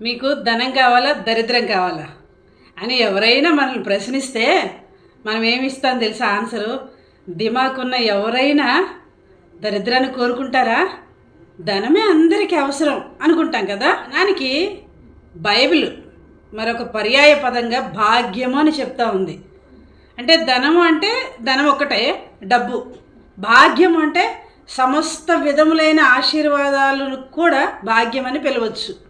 మీకు ధనం కావాలా దరిద్రం కావాలా? అని ఎవరైనా మనల్ని ప్రశ్నిస్తే మనం ఏమి ఇస్తాం తెలుసా ఆన్సరు? దిమాకున్న ఎవరైనా దరిద్రాన్ని కోరుకుంటారా? ధనమే అందరికీ అవసరం అనుకుంటాం కదా? దానికి బైబిల్ మరొక పర్యాయ పదంగా భాగ్యము అని చెప్తా ఉంది. అంటే ధనము అంటే ధనం ఒకటే డబ్బు. భాగ్యం అంటే సమస్త విధములైన ఆశీర్వాదాలను కూడా భాగ్యం అని పిలవచ్చు.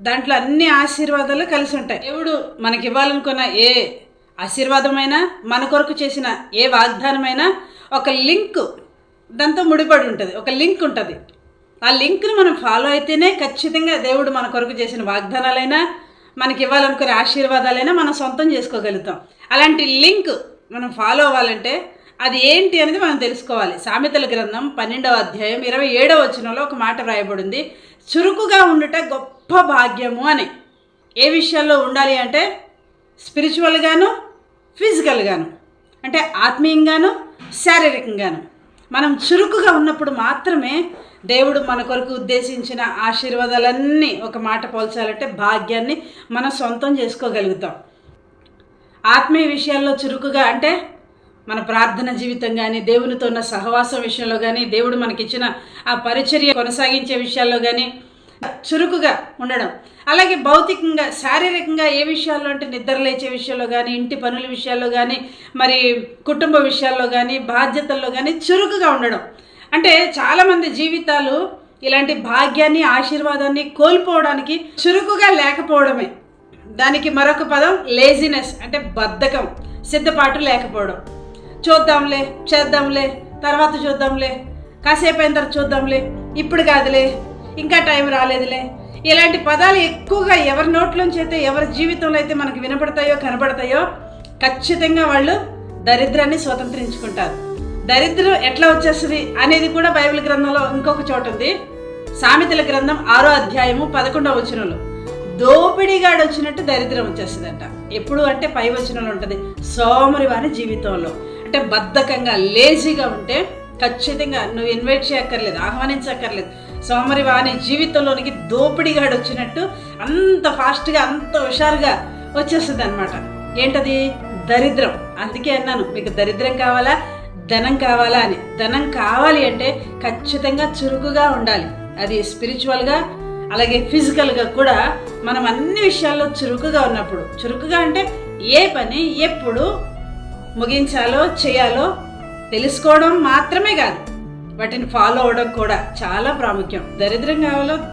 దాంట్లో అన్ని ఆశీర్వాదాలు కలిసి ఉంటాయి. దేవుడు మనకి ఇవ్వాలనుకున్న ఏ ఆశీర్వాదమైనా మన కొరకు చేసిన ఏ వాగ్దానమైనా ఒక లింక్ దాంతో ముడిపడి ఉంటుంది. ఒక లింక్ ఉంటుంది. ఆ లింక్ను మనం ఫాలో అయితేనే ఖచ్చితంగా దేవుడు మన కొరకు చేసిన వాగ్దానాలైనా మనకి ఇవ్వాలనుకునే ఆశీర్వాదాలైనా మనం సొంతం చేసుకోగలుగుతాం. అలాంటి లింక్ మనం ఫాలో అవ్వాలంటే అది ఏంటి అనేది మనం తెలుసుకోవాలి. సామెతల గ్రంథం పన్నెండవ అధ్యాయం ఇరవై ఏడవ వచనంలో ఒక మాట వ్రాయబడింది. చురుకుగా ఉండుట గొప్ప భాగ్యము అని. ఏ విషయాల్లో ఉండాలి అంటే స్పిరిచువల్గాను ఫిజికల్గాను అంటే ఆత్మీయంగాను శారీరకంగాను. మనం చురుకుగా ఉన్నప్పుడు మాత్రమే దేవుడు మన కొరకు ఉద్దేశించిన ఆశీర్వాదాలన్నీ ఒక మాట పోల్చాలంటే భాగ్యాన్ని మనం సొంతం చేసుకోగలుగుతాం. ఆత్మీయ విషయాల్లో చురుకుగా అంటే మన ప్రార్థన జీవితం కానీ దేవునితో ఉన్న సహవాసం విషయంలో కానీ దేవుడు మనకిచ్చిన ఆ పరిచర్య కొనసాగించే విషయాల్లో కానీ చురుకుగా ఉండడం. అలాగే భౌతికంగా శారీరకంగా ఏ విషయాల్లో అంటే నిద్ర లేచే విషయంలో కానీ ఇంటి పనుల విషయాల్లో కానీ మరి కుటుంబ విషయాల్లో కానీ బాధ్యతల్లో కానీ చురుకుగా ఉండడం. అంటే చాలామంది జీవితాలు ఇలాంటి భాగ్యాన్ని ఆశీర్వాదాన్ని కోల్పోవడానికి చురుకుగా లేకపోవడమే. దానికి మరొక పదం లేజినెస్ అంటే బద్ధకం సిద్ధపాటు లేకపోవడం. చూద్దాంలే చేద్దాంలే తర్వాత చూద్దాంలే. కాసేపు అయిన తర్వాత చూద్దాంలే ఇప్పుడు కాదులే ఇంకా టైం రాలేదులే. ఇలాంటి పదాలు ఎక్కువగా ఎవరి నోట్లోంచి అయితే ఎవరి జీవితంలో అయితే మనకు వినపడతాయో కనబడతాయో ఖచ్చితంగా వాళ్ళు దరిద్రాన్ని స్వతంత్రించుకుంటారు. దరిద్రం ఎట్లా వచ్చేస్తుంది అనేది కూడా బైబిల్ గ్రంథంలో ఇంకొక చోట ఉంది. సామెతల గ్రంథం ఆరో అధ్యాయము పదకొండవ వచనంలో. దోపిడిగాడు వచ్చినట్టు దరిద్రం వచ్చేస్తుందంట. ఎప్పుడు అంటే పై వచనంలో ఉంటుంది. సోమరి వారి జీవితంలో. అంటే బద్ధకంగా లేజీగా ఉంటే ఖచ్చితంగా నువ్వు ఇన్వైట్ చేయక్కర్లేదు ఆహ్వానించక్కర్లేదు. సోమరి వాని జీవితంలోనికి దోపిడిగాడు వచ్చినట్టు అంత ఫాస్ట్గా అంత హుషారుగా వచ్చేస్తుంది అనమాట ఏంటది? దరిద్రం. అందుకే అన్నాను మీకు దరిద్రం కావాలా? ధనం కావాలా అని. ధనం కావాలి అంటే ఖచ్చితంగా చురుకుగా ఉండాలి. అది స్పిరిచువల్గా అలాగే ఫిజికల్గా కూడా మనం అన్ని విషయాల్లో చురుకుగా ఉన్నప్పుడు. చురుకుగా అంటే ఏ పని ఎప్పుడు ముగించాలో చేయాలో తెలుసుకోవడం మాత్రమే కాదు. వాటిని ఫాలో అవడం కూడా చాలా ప్రాముఖ్యం. దరిద్రం కావాలో